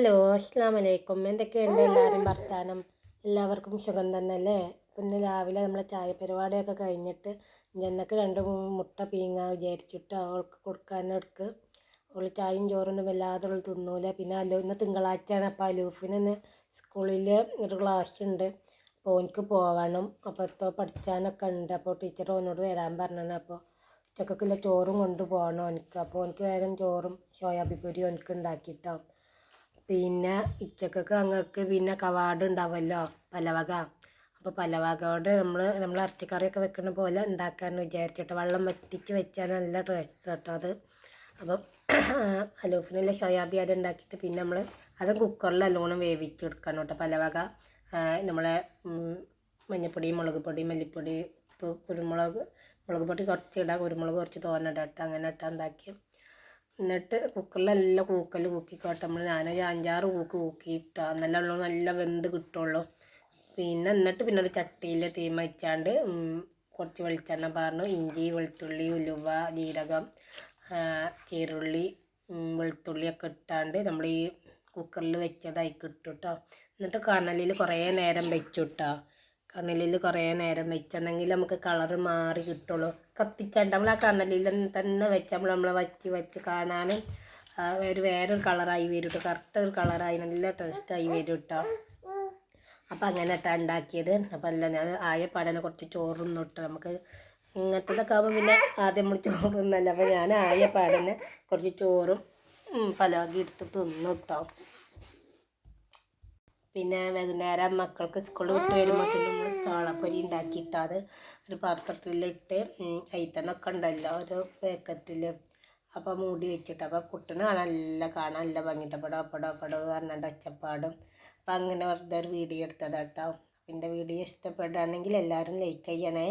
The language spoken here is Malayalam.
ഹലോ അസ്സാം വലൈക്കും എന്തൊക്കെയുണ്ട് എല്ലാവരും വർത്താനം? എല്ലാവർക്കും സുഖം തന്നെ അല്ലേ? പിന്നെ രാവിലെ നമ്മളെ ചായ പരിപാടിയൊക്കെ കഴിഞ്ഞിട്ട് ജന്നക്ക് രണ്ട് മുട്ട പീങ്ങാൻ വിചാരിച്ചിട്ട് അവൾക്ക് കൊടുക്കാനെടുക്ക്. അവൾ ചായയും ചോറൊന്നും വല്ലാതെ അവൾ തിന്നൂല. പിന്നെ അലൂ ഇന്ന് തിങ്കളാഴ്ചയാണ് അപ്പോൾ അലൂഫിന് സ്കൂളിൽ ഒരു ക്ലാസ് ഉണ്ട് അപ്പോൾ എനിക്ക് പോകണം അപ്പോൾ ഇപ്പോൾ പഠിക്കാനൊക്കെ ഉണ്ട്. അപ്പോൾ ടീച്ചർ ഓനോട് വരാൻ പറഞ്ഞാണ് അപ്പോൾ ഉച്ചക്കൊക്കെയുള്ള ചോറും കൊണ്ട് പോകണം ഓനിക്ക്. അപ്പോൾ ഓനിക്ക് വേഗം ചോറും സോയാബി പൊരി ഓനിക്ക് ഉണ്ടാക്കിയിട്ടോ. പിന്നെ ഉച്ചക്കൊക്കെ അങ്ങക്ക് പിന്നെ കവാട് ഉണ്ടാവുമല്ലോ പലവക. അപ്പോൾ പലവകയോട് നമ്മൾ നമ്മൾ ഇറച്ചിക്കറിയൊക്കെ വെക്കുന്ന പോലെ ഉണ്ടാക്കാമെന്ന് വിചാരിച്ചിട്ട് വെള്ളം വറ്റിച്ച് വെച്ചാൽ നല്ല ടേസ്റ്റ് കേട്ടോ അത്. അപ്പം അലൂഫിനുള്ള സോയാബി അത് ഉണ്ടാക്കിയിട്ട് പിന്നെ നമ്മൾ അത് കുക്കറിൽ നല്ലോണം വേവിച്ചെടുക്കണം കേട്ടോ പലവക. നമ്മളെ മഞ്ഞൾപ്പൊടി മുളക് പൊടി മല്ലിപ്പൊടി ഉപ്പ് കുരുമുളക് മുളക് പൊടി കുറച്ച് ഇടാം കുരുമുളക് കുറച്ച് തോനെ ഇടാം അങ്ങനെ ഇട്ടാൽ ഉണ്ടാക്കി എന്നിട്ട് കുക്കറിലെല്ലാം കൂക്കൽ കൂക്കിക്കോട്ടെ നമ്മൾ ഞാനൊരു അഞ്ചാറ് കൂക്ക് കൂക്കിയിട്ട നല്ല ഉള്ളൂ നല്ല വെന്ത് കിട്ടുള്ളൂ. പിന്നെ എന്നിട്ട് പിന്നെ ഒരു ചട്ടിയിൽ തീമ വെച്ചാണ്ട് കുറച്ച് വെളിച്ചെണ്ണ പാർന്നു. ഇഞ്ചി വെളുത്തുള്ളി ഉലുവ ജീരകം ചീരുള്ളി വെളുത്തുള്ളിയൊക്കെ ഇട്ടാണ്ട് നമ്മൾ ഈ കുക്കറിൽ വെച്ചതായി കിട്ടും കേട്ടോ എന്നിട്ട് കനലിൽ കുറേ നേരം വെച്ചു കേട്ടോ കനലിൽ കുറേ നേരം വെച്ചെന്നെങ്കിൽ നമുക്ക് കളറ് മാറി കിട്ടുള്ളൂ. കത്തിച്ചാണ്ട് നമ്മൾ ആ കണ്ണലിൽ തന്നെ വെച്ച നമ്മൾ വച്ച് വെച്ച് കാണാനും ഒരു വേറൊരു കളറായി വരും കേട്ടോ കറുത്ത ഒരു കളറായി നല്ല ടേസ്റ്റായി വരും കേട്ടോ അപ്പം അങ്ങനെ ഇട്ടാ ഉണ്ടാക്കിയത് അപ്പം അല്ല ഞാൻ ആയ പാടനെ കുറച്ച് ചോറുന്നു ഇട്ട് നമുക്ക് ഇങ്ങനത്തതൊക്കെ ആകുമ്പോൾ പിന്നെ ആദ്യം നമ്മൾ ചോറുന്നല്ല അപ്പം ഞാൻ ആയ പാടനെ കുറച്ച് ചോറും പലവാക്കി എടുത്ത് തിന്നു കേട്ടോ പിന്നെ വൈകുന്നേരം മക്കൾക്ക് സ്കൂളിൽ വിട്ട് വരുമ്പോൾ നമ്മൾ ചോളപ്പൊരി ഉണ്ടാക്കിയിട്ട് അത് ഒരു പാത്രത്തിലിട്ട് കൈത്തന്നൊക്കെ ഉണ്ടല്ലോ ഒരു പാക്കറ്റിൽ അപ്പോൾ മൂടി വെച്ചിട്ട്. അപ്പോൾ കാണാൻ നല്ല കാണാൻ നല്ല ഭംഗിയിട്ട് പടോ പടോ പടോ പറഞ്ഞിട്ട് ഒച്ചപ്പാടും. അപ്പം അങ്ങനെ വെറുതെ ഒരു വീഡിയോ എടുത്തതാട്ടോ. എന്റെ വീഡിയോ ഇഷ്ടപ്പെടുകയാണെങ്കിൽ എല്ലാവരും ലൈക്ക് ചെയ്യണേ.